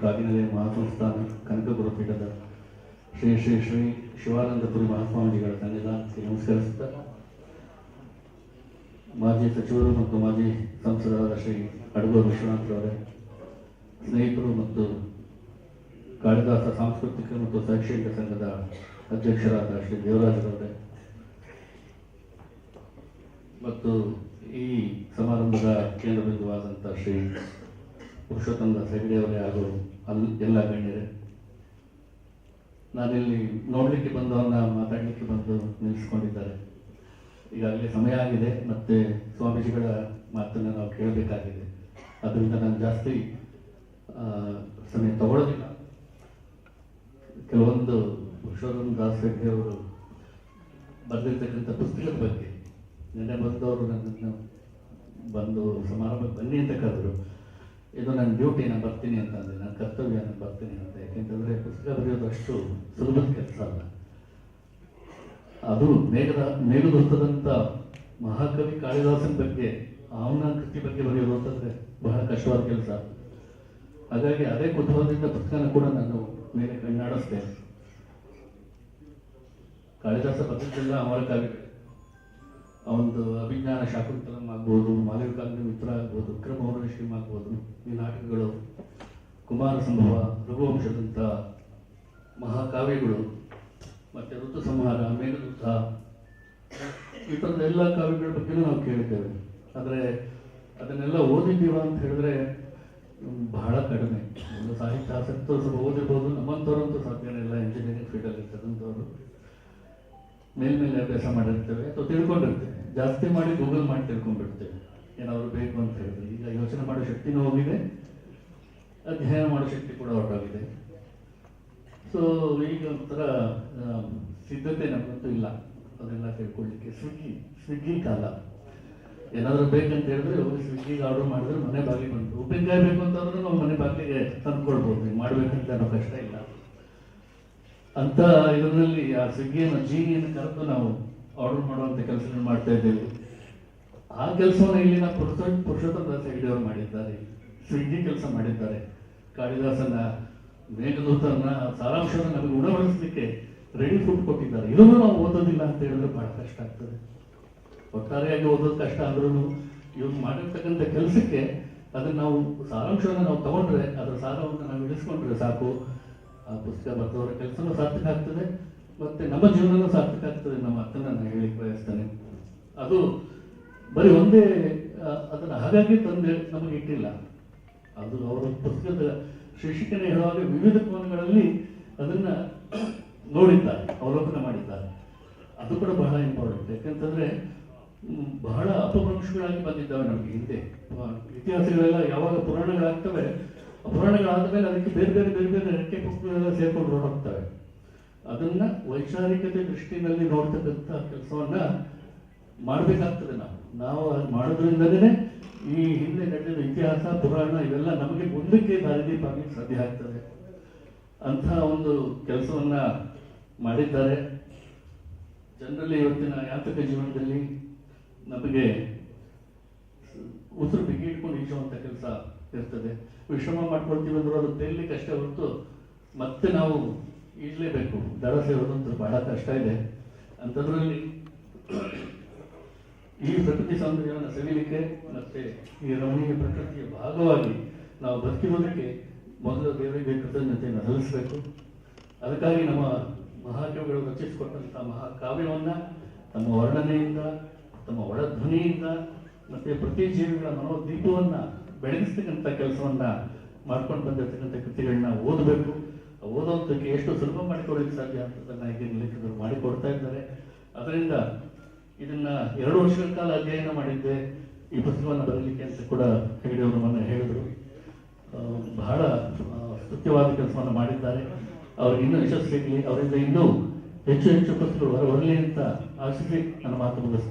ಕಾಗಿನೆಲೆ ಮಹಾಸಂಸ್ಥಾನ ಕನಕಪುರ ಪೀಠದ ಶ್ರೀ ಶ್ರೀ ಶ್ರೀ ಶಿವಾನಂದಪುರಿ ಮಹಾಸ್ವಾಮೀಜಿಗಳ ಸನ್ನಿಧಾನಕ್ಕೆ ನಮಸ್ಕರಿಸುತ್ತಾ, ಮಾಜಿ ಸಚಿವರು ಮತ್ತು ಮಾಜಿ ಸಂಸದರಾದ ಶ್ರೀ ಅಡಗೂರು ವಿಶ್ವನಾಥ್ರವರೇ ಸ್ನೇಹಿತರು ಮತ್ತು ಕಾಳಿದಾಸ ಸಾಂಸ್ಕೃತಿಕ ಮತ್ತು ಶೈಕ್ಷಣಿಕ ಸಂಘದ ಅಧ್ಯಕ್ಷರಾದ ಶ್ರೀ ದೇವರಾಜರವರೇ ಮತ್ತು ಈ ಸಮಾರಂಭದ ಕೇಂದ್ರ ಬಿಂದುವಾದಂಥ ಶ್ರೀ ಪುರುಷೋತ್ತಮ ದಾಸ್ ಹೆಗಡೆಯವರೇ ಹಾಗೂ ಅಲ್ಲಿ ಎಲ್ಲ ಗಣ್ಯರೇ. ನಾನಿಲ್ಲಿ ನೋಡಲಿಕ್ಕೆ ಬಂದವನ್ನ ಮಾತಾಡಲಿಕ್ಕೆ ಬಂದು ನಿಲ್ಲಿಸ್ಕೊಂಡಿದ್ದಾರೆ. ಈಗಾಗಲೇ ಸಮಯ ಆಗಿದೆ, ಮತ್ತೆ ಸ್ವಾಮೀಜಿಗಳ ಮಾತನ್ನು ನಾವು ಕೇಳಬೇಕಾಗಿದೆ. ಅದರಿಂದ ನಾನು ಜಾಸ್ತಿ ಸಮಯ ತಗೊಳ್ಳೋದಿಲ್ಲ. ಕೆಲವೊಂದು ಪುರುಷೋತ್ತಮ ದಾಸ್ ಅವರು ಬರೆದಿರ್ತಕ್ಕಂಥ ಪುಸ್ತಕದ ಬಗ್ಗೆ. ನಿನ್ನೆ ಬಂದವರು ನನ್ನನ್ನು ಬಂದು ಸಮಾರಂಭಕ್ಕೆ ಬನ್ನಿ ಅಂತ ಕರೆದ್ರು. ಇದು ನನ್ನ ಡ್ಯೂಟಿ ನಾನು ಬರ್ತೀನಿ ಅಂತ ಅಂದೆ ನನ್ನ ಕರ್ತವ್ಯ, ನಾನು ಬರ್ತೀನಿ ಅಂತ. ಯಾಕೆಂತಂದರೆ, ಪುಸ್ತಕ ಬರೆಯೋದು ಅಷ್ಟು ಸುಲಭದ ಕೆಲಸ ಅಲ್ಲ. ಅದು ಮೇಘದ ಮೇಘದೊತ್ತದಂಥ ಮಹಾಕವಿ ಕಾಳಿದಾಸನ ಬಗ್ಗೆ ಅವನ ಕೃತಿ ಬಗ್ಗೆ ಬರೆಯೋದು ಅಂತಂದರೆ ಬಹಳ ಕಷ್ಟವಾದ ಕೆಲಸ. ಹಾಗಾಗಿ ಅದೇ ಕುತೂಹಲದಿಂದ ಪುಸ್ತಕನ ಕೂಡ ನಾನು ಮೇಲೆ ಕಣ್ಣಾಡಿಸ್ದೆ ಕಾಳಿದಾಸ ಬರೆದಿದ್ದೆಲ್ಲ ಅಮರ ಕಾವ್ಯಗಳು ಅವನದು ಅಭಿಜ್ಞಾನ ಶಾಕುಂತಲಂ ಆಗ್ಬೋದು ಮಾಲವಿಕಾಗ್ನಿ ಮಿತ್ರ ಆಗ್ಬೋದು ವಿಕ್ರಮ ಔರ್ವಶೀಮ್ ಆಗ್ಬೋದು, ಈ ನಾಟಕಗಳು ಕುಮಾರ ಸಂಭವ, ರಘುವಂಶದಂಥ ಮಹಾಕಾವ್ಯಗಳು, ಮತ್ತು ಋತು ಸಂಹಾರ, ಮೇಘದೂತ, ಈ ಥರದ ಎಲ್ಲ ಕಾವ್ಯಗಳ ಬಗ್ಗೆನೂ ನಾವು ಕೇಳಿದ್ದೇವೆ. ಆದರೆ ಅದನ್ನೆಲ್ಲ ಓದಿದ್ದೀವ ಅಂತ ಹೇಳಿದ್ರೆ ಬಹಳ ಕಡಿಮೆ. ಒಂದು ಸಾಹಿತ್ಯ ಆಸಕ್ತರು ಸ್ವಲ್ಪ ಓದಿರ್ಬೋದು, ನಮ್ಮಂಥವ್ರಂತೂ ಸಾಧ್ಯನೇ ಇಲ್ಲ ಇಂಜಿನಿಯರಿಂಗ್ ಫೀಲ್ಡಲ್ಲಿ ಇರ್ತಕ್ಕಂಥವ್ರು. ಮೇಲ್ಮೇಲೆ ಅಭ್ಯಾಸ ಮಾಡಿರ್ತೇವೆ ಅಥವಾ ತಿಳ್ಕೊಂಡಿರ್ತೇವೆ. ಜಾಸ್ತಿ ಮಾಡಿ ಗೂಗಲ್ ಮಾಡಿ ತಿಳ್ಕೊಂಡ್ಬಿಡ್ತೇವೆ. ಏನಾದ್ರು ಬೇಕು ಅಂತ ಹೇಳಿದ್ರೆ. ಈಗ ಯೋಚನೆ ಮಾಡೋ ಶಕ್ತಿನೂ ಹೋಗಿದೆ ಅಧ್ಯಯನ ಮಾಡೋ ಶಕ್ತಿ ಕೂಡ ಹೊರಟಾಗಿದೆ. ಸೊ ಈಗ ಒಂಥರ ಸಿದ್ಧತೆ ನಮಗಂತೂ ಇಲ್ಲ. ಅದೆಲ್ಲ ತಿಳ್ಕೊಳ್ಳಿಕ್ಕೆ ಸ್ವಿಗ್ಗಿ ಸ್ವಿಗ್ಗಿ ಕಾಲ. ಏನಾದರೂ ಬೇಕಂತ ಹೇಳಿದ್ರೆ ಹೋಗಿ ಸ್ವಿಗ್ಗಿಗೆ ಆರ್ಡರ್ ಮಾಡಿದ್ರೆ ಮನೆ ಬಾಗಿಲಿಗೆ ಬಂತು. ಉಪ್ಪಿನಕಾಯಿ ಬೇಕು ಅಂತಂದ್ರೆ ನಾವು ಮನೆ ಬಾಗಿಲಿಗೆ ತಂದ್ಕೊಡ್ಬೋದು ಮಾಡ್ಬೇಕಂತ ಅನ್ನೋ ಕಷ್ಟ ಇಲ್ಲ. ಅಂತ ಇದರಲ್ಲಿ ಆ ಸ್ವಿಗ್ಗಿಯನ್ನು ಜೀನಿಯನ್ನು ಕರೆದು ನಾವು ಆರ್ಡರ್ ಮಾಡುವಂಥ ಕೆಲಸಗಳನ್ನು ಮಾಡ್ತಾ ಇದ್ದೇವೆ. ಆ ಕೆಲಸವನ್ನು ಇಲ್ಲಿನ ಪುರುಷ ಪುರುಷೋತ್ತಮ ದಾಸ ಹೆಗಡೆಯವರು ಮಾಡಿದ್ದಾರೆ. ಸ್ವಿಗ್ಗಿ ಕೆಲಸ ಮಾಡಿದ್ದಾರೆ. ಕಾಳಿದಾಸನ, ಮೇಘದೂತನ ಸಾರಾಂಶವನ್ನು ನಮಗೆ ಉಣಬಡಿಸಲಿಕ್ಕೆ ರೆಡಿ ಫುಡ್ ಕೊಟ್ಟಿದ್ದಾರೆ. ಇದನ್ನು ನಾವು ಓದೋದಿಲ್ಲ ಅಂತ ಹೇಳಿದ್ರೆ ಬಹಳ ಕಷ್ಟ ಆಗ್ತದೆ. ಒಟ್ಟಾರೆಯಾಗಿ ಓದೋದು ಕಷ್ಟ ಆದ್ರೂ ಇವ್ರು ಮಾಡಿರ್ತಕ್ಕಂಥ ಕೆಲಸಕ್ಕೆ ಅದನ್ನ ನಾವು ಸಾರಾಂಶವನ್ನು ನಾವು ತಗೊಂಡ್ರೆ, ಅದರ ಸಾರವನ್ನು ನಾವು ಇಳಿಸ್ಕೊಂಡ್ರೆ ಸಾಕು. ಆ ಪುಸ್ತಕ ಬರೆದವರ ಕೆಲಸನೂ ಸಾರ್ಥಕ ಆಗ್ತದೆ. ಮತ್ತೆ ನಮ್ಮ ಜೀವನನೂ ಸಾರ್ಥಕ ಆಗ್ತದೆ ನಮ್ಮ ಅರ್ಥನ ನಾನು ಹೇಳಿಕ್ ಬಯಸ್ತೇನೆ ಅದು ಬರೀ ಒಂದೇ ಅದನ್ನು ಹಾಗಾಗಿ ತಂದೆ ನಮಗೆ ಇಟ್ಟಿಲ್ಲ. ಅದು ಅವರ ಪುಸ್ತಕದ ಶೀರ್ಷಿಕೆನೆ ಹೇಳುವಾಗ ವಿವಿಧ ಕೋನಗಳಲ್ಲಿ ಅದನ್ನ ನೋಡಿದ್ದಾರೆ, ಅವಲೋಕನ ಮಾಡಿದ್ದಾರೆ. ಅದು ಕೂಡ ಬಹಳ ಇಂಪಾರ್ಟೆಂಟ್ ಯಾಕಂತಂದ್ರೆ ಬಹಳ ಅಪಭ್ರಂಶಗಳಾಗಿ ಬಂದಿದ್ದಾವೆ ನಮಗೆ ಹಿಂದೆ. ಇತಿಹಾಸಗಳೆಲ್ಲ ಯಾವಾಗ ಪುರಾಣಗಳಾಗ್ತವೆ ಆ ಪುರಾಣಗಳಾದ ಮೇಲೆ ಅದಕ್ಕೆ ಬೇರೆ ಬೇರೆ ಬೇರೆ ಬೇರೆ ರೆಕ್ಕೆ ಪುಸ್ತಕಗಳೆಲ್ಲ ಸೇರ್ಕೊಂಡು ಹೊರಟೋಗ್ತವೆ ಅದನ್ನ ವೈಚಾರಿಕತೆ ದೃಷ್ಟಿನಲ್ಲಿ ನೋಡ್ತಕ್ಕಂಥ ಕೆಲಸವನ್ನ ಮಾಡಬೇಕಾಗ್ತದೆ ನಾವು. ನಾವು ಮಾಡೋದ್ರಿಂದಲೇ ಈ ಹಿಂದೆ ನಡೆದ ಇತಿಹಾಸ, ಪುರಾಣ ಇವೆಲ್ಲ ನಮಗೆ ಮುಂದಕ್ಕೆ ದಾರಿದೀಪ ಆಗಲಿಕ್ಕೆ ಸಾಧ್ಯ ಆಗ್ತದೆ. ಅಂತ ಒಂದು ಕೆಲಸವನ್ನ ಮಾಡಿದ್ದಾರೆ. ಜನರಲ್ಲಿ ಇವತ್ತಿನ ಯಾತಕ ಜೀವನದಲ್ಲಿ ನಮಗೆ ಉಸಿರು ಬಿಗಿ ಇಟ್ಕೊಂಡು ಈಜುವಂಥ ಕೆಲಸ ಇರ್ತದೆ. ವಿಶ್ರಮ ಮಾಡ್ಕೊಳ್ತೀವಿ ಅಂದ್ರೆ ಅದು ತೇಲಿಕ್ಕೆ ಕಷ್ಟ ಹೊರತು ಮತ್ತೆ ನಾವು ಈಜಲೇಬೇಕು ದರ ಸೇರೋದಂತೂ ಬಹಳ ಕಷ್ಟ ಇದೆ. ಅಂಥದ್ರಲ್ಲಿ ಈ ಪ್ರಕೃತಿ ಸೌಂದರ್ಯವನ್ನು ಸವಿಲಿಕ್ಕೆ ಮತ್ತೆ ಈ ರಮಣೀಯ ಪ್ರಕೃತಿಯ ಭಾಗವಾಗಿ ನಾವು ಬದುಕಿರೋದಕ್ಕೆ ಮೊದಲು ದೇವರಿಗೆ ಕೃತಜ್ಞತೆಯನ್ನು ಸಲ್ಲಿಸಬೇಕು ಅದಕ್ಕಾಗಿ ನಮ್ಮ ಮಹಾಕವಿಗಳು ರಚಿಸಿಕೊಟ್ಟಂಥ ಮಹಾಕಾವ್ಯವನ್ನ ತಮ್ಮ ವರ್ಣನೆಯಿಂದ, ತಮ್ಮ ಒಳಧ್ವನಿಯಿಂದ ಮತ್ತೆ ಪ್ರತಿ ಜೀವಿಗಳ ಮನೋದೀಪವನ್ನ ಬೆಳಗಿಸ್ತಕ್ಕಂಥ ಕೆಲಸವನ್ನ ಮಾಡ್ಕೊಂಡು ಬಂದಿರ್ತಕ್ಕಂಥ ಕೃತಿಗಳನ್ನ ಓದಬೇಕು. ಓದೋದಕ್ಕೆ ಎಷ್ಟು ಸುಲಭ ಮಾಡಿಕೊಡಲಿಕ್ಕೆ ಸಾಧ್ಯ ಅಂತದನ್ನ ಈಗಿನ ಲೇಖಕರು ಮಾಡಿಕೊಡ್ತಾ ಇದ್ದಾರೆ. ಅದರಿಂದ ಇದನ್ನ ಎರಡು ವರ್ಷಗಳ ಕಾಲ ಅಧ್ಯಯನ ಮಾಡಿದ್ದೆ, ಈ ಪುಸ್ತಕವನ್ನು ಬರಲಿಕ್ಕೆ ಅಂತ ಕೂಡ ಹೆಗಡೆಯವರು ಮೊನ್ನೆ ಹೇಳಿದರು. ಬಹಳ ಸತ್ಯವಾದ ಕೆಲಸವನ್ನು ಮಾಡಿದ್ದಾರೆ. ಅವ್ರಿಗೆ ಇನ್ನೂ ಯಶಸ್ಸಿಗಲಿ ಅವರಿಂದ ಇನ್ನೂ ಹೆಚ್ಚು ಹೆಚ್ಚು ಪುಸ್ತಕಗಳು ಬರಲಿ ಅಂತ ಆಶಿಸಿ ನನ್ನ ಮಾತು ಮುಗಿಸ್ತೇನೆ.